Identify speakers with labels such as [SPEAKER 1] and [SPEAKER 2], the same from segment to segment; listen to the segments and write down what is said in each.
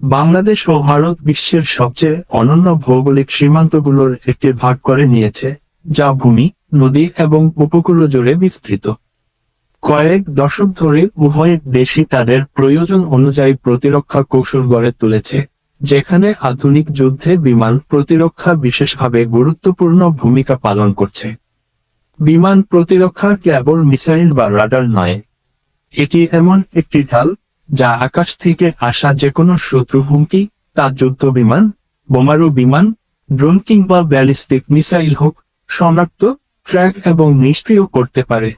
[SPEAKER 1] বাংলাদেশ ও ভারত বিশ্বের সবচেয়ে অনন্য ভৌগোলিক সীমান্তগুলোর একটি ভাগ করে নিয়েছে, যা ভূমি, নদী এবং উপকূল জুড়ে বিস্তৃত। কয়েক দশক ধরে উভয় দেশই তাদের প্রয়োজন অনুযায়ী প্রতিরক্ষা কৌশল গড়ে তুলেছে, যেখানে আধুনিক যুদ্ধে বিমান প্রতিরক্ষা বিশেষভাবে গুরুত্বপূর্ণ ভূমিকা পালন করছে। বিমান প্রতিরক্ষা কেবল মিসাইল বা রাডার নয়, এটি এমন একটি ঢাল যা আকাশ থেকে আসা যে কোনো শত্রু হুমকি, তা যুদ্ধ বিমান, বোমারু বিমান, ড্রোন কিংবা ব্যালিস্টিক মিসাইল হোক, শনাক্ত, ট্র্যাক এবং নিষ্ক্রিয় করতে পারে।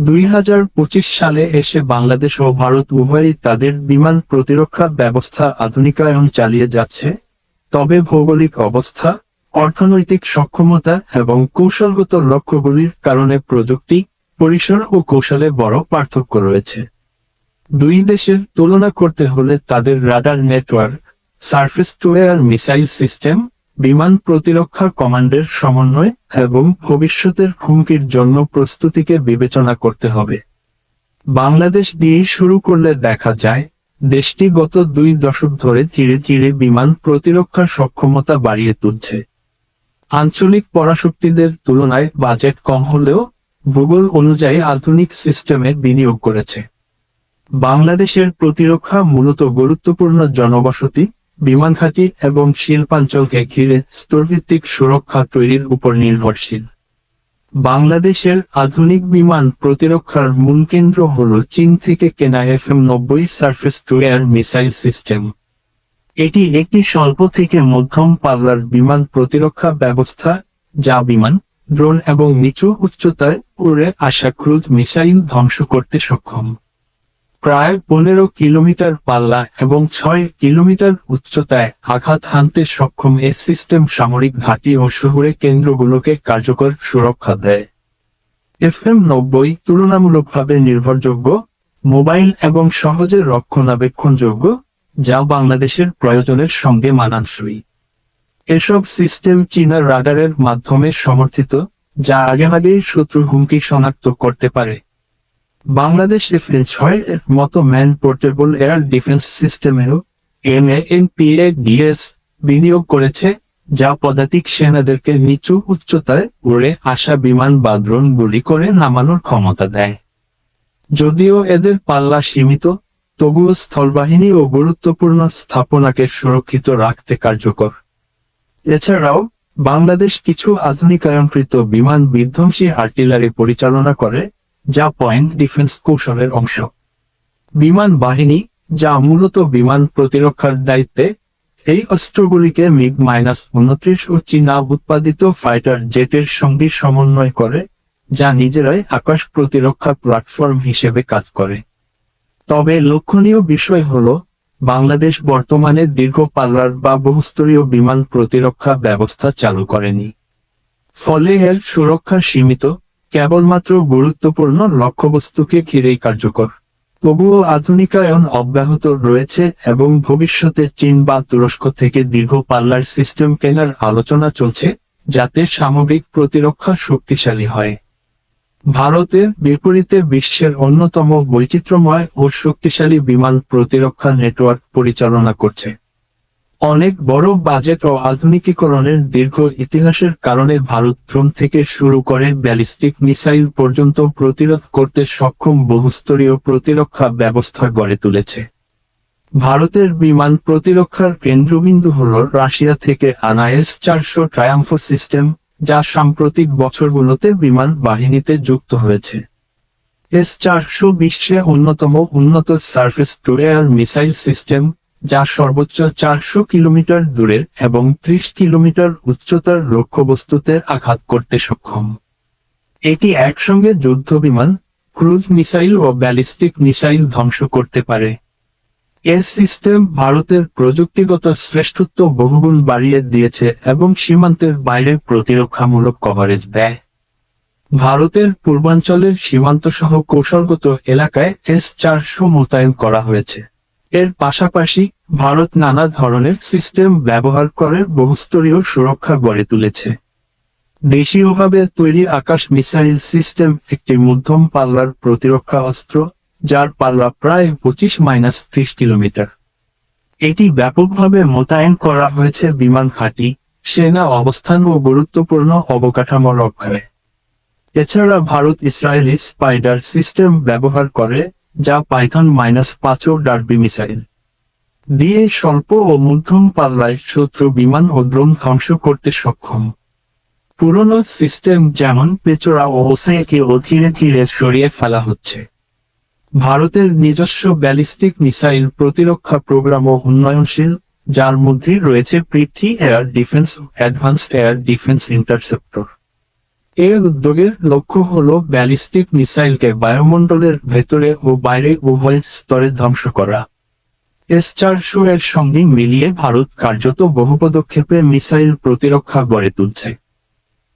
[SPEAKER 1] দুই হাজার পঁচিশ সালে এসে বাংলাদেশ ও ভারত উভয়ই তাদের বিমান প্রতিরক্ষা ব্যবস্থা আধুনিকায়ন চালিয়ে যাচ্ছে। তবে ভৌগোলিক অবস্থা, অর্থনৈতিক সক্ষমতা এবং কৌশলগত লক্ষ্যগুলির কারণে প্রযুক্তি, পরিসর ও কৌশলে বড় পার্থক্য রয়েছে। দুই দেশের তুলনা করতে হলে তাদের radar network, surface to air missile system, বিমান প্রতিরক্ষা কমান্ডের সমন্বয় এবং ভবিষ্যতের হুমকির জন্য প্রস্তুতিকে বিবেচনা করতে হবে। বাংলাদেশ দিয়ে শুরু করলে দেখা যায়, দেশটি গত দুই দশক ধরে ধীরে ধীরে বিমান প্রতিরক্ষার সক্ষমতা বাড়িয়ে তুলছে। আঞ্চলিক পরাশক্তিদের তুলনায় বাজেট কম হলেও ভূগোল অনুযায়ী আধুনিক সিস্টেমে বিনিয়োগ করেছে। বাংলাদেশের প্রতিরক্ষা মূলত গুরুত্বপূর্ণ জনবসতি, বিমান ঘাঁটি এবং শিল্পাঞ্চলকে ঘিরে স্তরভিত্তিক সুরক্ষা তৈরির উপর নির্ভরশীল। বাংলাদেশের আধুনিক বিমান প্রতিরক্ষার মূল কেন্দ্র হল চীন থেকে কেনা এফ এম নব্বই surface to air missile system. এটি একটি স্বল্প থেকে মধ্যম পাল্লার বিমান প্রতিরক্ষা ব্যবস্থা, যা বিমান, ড্রোন এবং নিচু উচ্চতায় উড়ে আসা ক্রুজ মিসাইল ধ্বংস করতে সক্ষম। প্রায় পনেরো কিলোমিটার পাল্লা এবং ছয় কিলোমিটার উচ্চতায় আঘাত হানতে সক্ষম এ সিস্টেম সামরিক ঘাঁটি ও শহুরে কেন্দ্রগুলোকে কার্যকর সুরক্ষা দেয়। এফ এম নব্বই তুলনামূলকভাবে নির্ভরযোগ্য, মোবাইল এবং সহজে রক্ষণাবেক্ষণযোগ্য, যা বাংলাদেশের প্রয়োজনের সঙ্গে মানানসই। এসব সিস্টেম চীনা রাডারের মাধ্যমে সমর্থিত, যা আগেভাগেই শত্রু হুমকি শনাক্ত করতে পারে। বাংলাদেশ এফ ছয় এর মতো ম্যান পোর্টেবল এয়ার ডিফেন্স সিস্টেমেও এমএএনপিএডিএস বিনিয়োগ করেছে, যা পদাতিক সেনাদেরকে নিচু উচ্চতায় উড়ে আসা বিমান বা গুলি করে নামানোর ক্ষমতা দেয়। যদিও এদের পাল্লা সীমিত, তবুও স্থলবাহিনী ও গুরুত্বপূর্ণ স্থাপনাকে সুরক্ষিত রাখতে কার্যকর। এছাড়াও, বাংলাদেশ কিছু আধুনিকায়নকৃত বিমান বিধ্বংসী আর্টিলারি পরিচালনা করে যা পয়েন্ট ডিফেন্স কৌশলের অংশ। বিমান বাহিনী, যা মূলত বিমান প্রতিরক্ষার দায়িত্বে, এই অস্ত্রগুলিকে মিগ মাইনাস উনত্রিশ ও চীনা উৎপাদিত ফাইটার জেটের সঙ্গে সমন্বয় করে, যা নিজেরাই আকাশ প্রতিরক্ষা প্ল্যাটফর্ম হিসেবে কাজ করে। তবে লক্ষণীয় বিষয় হল, বাংলাদেশ বর্তমানে দীর্ঘ পাল্লার বা বহুস্তরীয় বিমান প্রতিরক্ষা ব্যবস্থা চালু করেনি। ফলে এর সুরক্ষা সীমিত কেবলমাত্র গুরুত্বপূর্ণ লক্ষ্যবস্তুকে ঘিরেই কার্যকর। তবুও আধুনিকায়ন অব্যাহত রয়েছে এবং ভবিষ্যতে চীন বা তুরস্ক থেকে দীর্ঘ পাল্লার সিস্টেম কেনার আলোচনা চলছে, যাতে সামগ্রিক প্রতিরক্ষা শক্তিশালী হয়। ভারতের বিপরীতে বিশ্বের অন্যতম বৈচিত্র্যময় ও শক্তিশালী বিমান প্রতিরক্ষা নেটওয়ার্ক পরিচালনা করছে। অনেক বড় বাজেট ও আধুনিকীকরণের দীর্ঘ ইতিহাসের কারণে ভারত ড্রোন থেকে শুরু করে ব্যালিস্টিক মিসাইল পর্যন্ত প্রতিরোধ করতে সক্ষম বহুস্তরীয় প্রতিরক্ষা ব্যবস্থা গড়ে তুলেছে। ভারতের বিমান প্রতিরক্ষার কেন্দ্রবিন্দু হল রাশিয়া থেকে আনা এস চারশো ট্রায়াম্ফো সিস্টেম, যা সাম্প্রতিক বছরগুলোতে বিমান বাহিনীতে যুক্ত হয়েছে। এস চারশো বিশ্বে অন্যতম উন্নত সার্ফেস টু মিসাইল সিস্টেম যা সর্বোচ্চ চারশো কিলোমিটার দূরের এবং ত্রিশ কিলোমিটার উচ্চতার লক্ষ্যবস্তুতে আঘাত করতে সক্ষম। এটি একসঙ্গে যুদ্ধ বিমান, ক্রুজ মিসাইল ও ব্যালিস্টিক মিসাইল ধ্বংস করতে পারে। এ সিস্টেম ভারতের প্রযুক্তিগত শ্রেষ্ঠত্ব বহুগুণ বাড়িয়ে দিয়েছে এবং সীমান্তের বাইরে প্রতিরক্ষামূলক কভারেজ দেয়। ভারতের পূর্বাঞ্চলের সীমান্ত সহ কৌশলগত এলাকায় এস চারশো মোতায়েন করা হয়েছে। এর পাশাপাশি ভারত নানা ধরনের সিস্টেম ব্যবহার করে বহুস্তরীয় সুরক্ষা গড়ে তুলেছে। দেশীয়ভাবে তৈরি আকাশ মিসাইল সিস্টেম একটি মধ্যম পাল্লার প্রতিরক্ষা অস্ত্র, যার পাল্লা প্রায় পঁচিশ মাইনাস ত্রিশ কিলোমিটার। এটি ব্যাপকভাবে মোতায়েন করা হয়েছে বিমান ঘাঁটি, সেনা অবস্থান ও গুরুত্বপূর্ণ অবকাঠামো রক্ষায়। এছাড়া ভারত ইসরায়েলি স্পাইডার সিস্টেম ব্যবহার করে, যা পাইথন মাইনাস পাঁচও ডার্বি মিসাইল। দিয়ে স্বল্প ও মধ্যম পাল্লায় শত্রু বিমান ও ড্রোন ধ্বংস করতে সক্ষম। পুরনো সিস্টেম যেমন পেচোরা ও ওসাইকে ও ধীরে ধীরে সরিয়ে ফেলা হচ্ছে। ভারতের নিজস্ব ব্যালিস্টিক মিসাইল প্রতিরক্ষা প্রোগ্রামও উন্নয়নশীল, যার মধ্যে রয়েছে Prithvi air defence advanced air defence interceptor. এর উদ্যোগের লক্ষ্য হল ব্যালিস্টিক মিসাইলকে বায়ুমণ্ডলের ভেতরে ও বাইরে উভয় স্তরে ধ্বংস করা। এস চারশো এর সঙ্গে মিলিয়ে ভারত কার্যত বহু পদক্ষেপে মিসাইল প্রতিরক্ষা গড়ে তুলছে।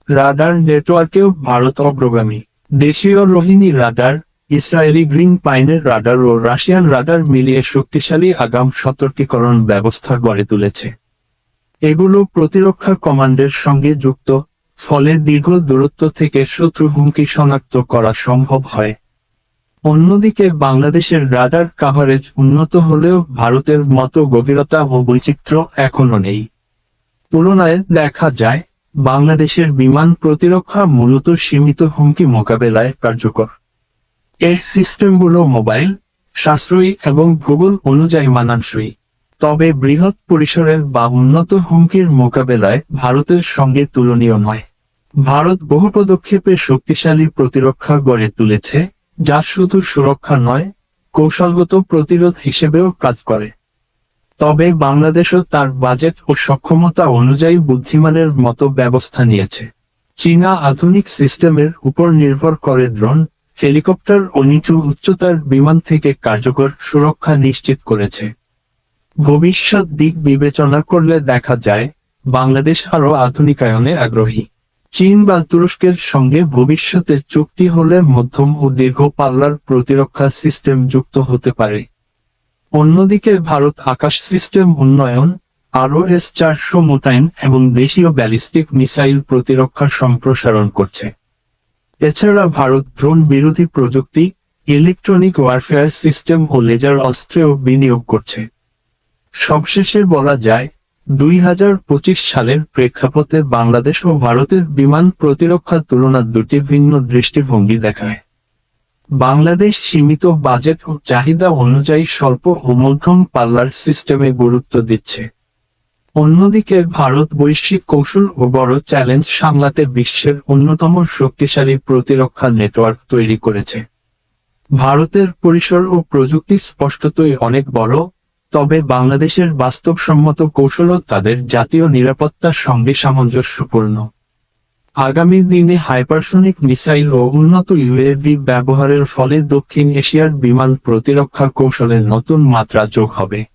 [SPEAKER 1] রাডার নেটওয়ার্কেও ভারত অগ্রগামী। দেশীয় রোহিণী রাডার, ইসরায়েলি গ্রিন পাইনের রাডার ও রাশিয়ান রাডার মিলিয়ে শক্তিশালী আগাম সতর্কীকরণ ব্যবস্থা গড়ে তুলেছে। এগুলো প্রতিরক্ষা কমান্ডের সঙ্গে যুক্ত, ফলে দীর্ঘ দূরত্ব থেকে শত্রু হুমকি শনাক্ত করা সম্ভব হয়। অন্যদিকে বাংলাদেশের রাডার কাভারেজ উন্নত হলেও ভারতের মতো গভীরতা ও বৈচিত্র্য এখনও নেই। তুলনায় দেখা যায়, বাংলাদেশের বিমান প্রতিরক্ষা মূলত সীমিত হুমকি মোকাবেলায় কার্যকর। এর সিস্টেমগুলো মোবাইল, সাশ্রয়ী এবং ভূগোল অনুযায়ী মানানসই। তবে বৃহৎ পরিসরের বা উন্নত হুমকির মোকাবেলায় ভারতের সঙ্গে তুলনীয় নয়। ভারত বহু পদক্ষেপে শক্তিশালী প্রতিরক্ষা গড়ে তুলেছে। যা শুধু সুরক্ষা নয়, কৌশলগত প্রতিরোধ হিসেবেও কাজ করে। তবে বাংলাদেশও তার বাজেট ও সক্ষমতা অনুযায়ী বুদ্ধিমানের মতো ব্যবস্থা নিয়েছে। চীনা আধুনিক সিস্টেমের উপর নির্ভর করে ড্রোন, হেলিকপ্টার ও নিচু উচ্চতার বিমান থেকে কার্যকর সুরক্ষা নিশ্চিত করেছে। ভবিষ্যৎ দিক বিবেচনা করলে দেখা যায়, বাংলাদেশ আরও আধুনিকায়নে আগ্রহী। চীন বা তুরস্কের সঙ্গে ভবিষ্যতে চুক্তি হলে মধ্যম ও দীর্ঘ পাল্লার প্রতিরক্ষা সিস্টেম যুক্ত হতে পারে। অন্যদিকে ভারত আকাশ সিস্টেম উন্নয়ন আরও এস চারশো মোতায়েন এবং দেশীয় ব্যালিস্টিক মিসাইল প্রতিরক্ষা সম্প্রসারণ করছে। এছাড়া ভারত ড্রোন বিরোধী প্রযুক্তি, ইলেকট্রনিক ওয়ারফেয়ার সিস্টেম ও লেজার অস্ত্রেও বিনিয়োগ করছে। সবশেষে বলা যায় দুই হাজার পঁচিশ সালের প্রেক্ষাপটে বাংলাদেশ ও ভারতের বিমান প্রতিরক্ষার তুলনা দুটি ভিন্ন দৃষ্টিভঙ্গি দেখায়। বাংলাদেশ সীমিত বাজেট ও চাহিদা অনুযায়ী স্বল্প ও মধ্যম পাল্লার সিস্টেমে গুরুত্ব দিচ্ছে। অন্যদিকে ভারত বৈশ্বিক কৌশল ও বড় চ্যালেঞ্জ সামলাতে বিশ্বের অন্যতম শক্তিশালী প্রতিরক্ষা নেটওয়ার্ক তৈরি করেছে। ভারতের পরিসর ও প্রযুক্তি স্পষ্টতই অনেক বড় তবে বাংলাদেশের বাস্তবসম্মত কৌশলও তাদের জাতীয় নিরাপত্তার সঙ্গে সামঞ্জস্যপূর্ণ। আগামী দিনে হাইপারসনিক মিসাইল ও উন্নত ইউএভি ব্যবহারের ফলে দক্ষিণ এশিয়ার বিমান প্রতিরক্ষা কৌশলের নতুন মাত্রা যোগ হবে।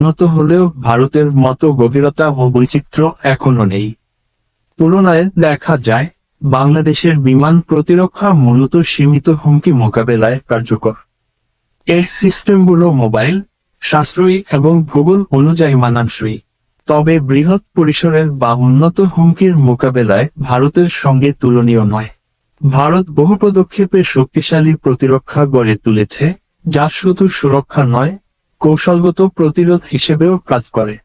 [SPEAKER 1] উন্নত হলেও ভারতের মতো গভীরতা ও বৈচিত্র্য এখনও নেই। তুলনায় দেখা যায়, বাংলাদেশের বিমান প্রতিরক্ষা মূলত সীমিত হুমকি মোকাবেলায় কার্যকর। এর সিস্টেমগুলো মোবাইল সাশ্রয়ী এবং ভূগোল অনুযায়ী মানানসই। তবে বৃহৎ পরিসরের বা উন্নত হুমকির মোকাবেলায় ভারতের সঙ্গে তুলনীয় নয়। ভারত বহু পদক্ষেপে শক্তিশালী প্রতিরক্ষা গড়ে তুলেছে, যা শুধু সুরক্ষা নয়, কৌশলগত প্রতিরোধ হিসেবেও কাজ করে।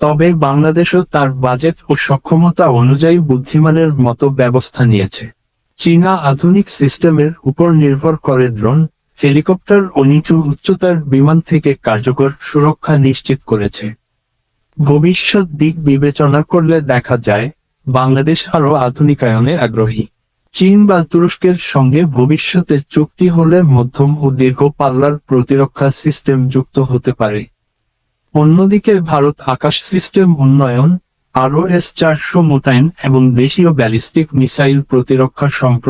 [SPEAKER 1] তবে বাংলাদেশও তার বাজেট ও সক্ষমতা অনুযায়ী বুদ্ধিমানের মতো ব্যবস্থা নিয়েছে। চীনা আধুনিক সিস্টেমের উপর নির্ভর করে ড্রোন হেলিকপ্টার ও নিচু উচ্চতার বিমান থেকে কার্যকর সুরক্ষা নিশ্চিত করেছে। ভবিষ্যৎ দিক বিবেচনা করলে দেখা যায়, বাংলাদেশ আরও আধুনিকায়নে আগ্রহী। চীন বা তুরস্কের সঙ্গে ভবিষ্যতে চুক্তি হলে মধ্যম ও দীর্ঘ পাল্লার প্রতিরক্ষা সিস্টেম যুক্ত হতে পারে। অন্যদিকে ভারত আকাশ সিস্টেম উন্নয়ন, আরও এস চারশো মোতায়েন এবং দেশীয় ব্যালিস্টিক মিসাইল প্রতিরক্ষা সম্প্র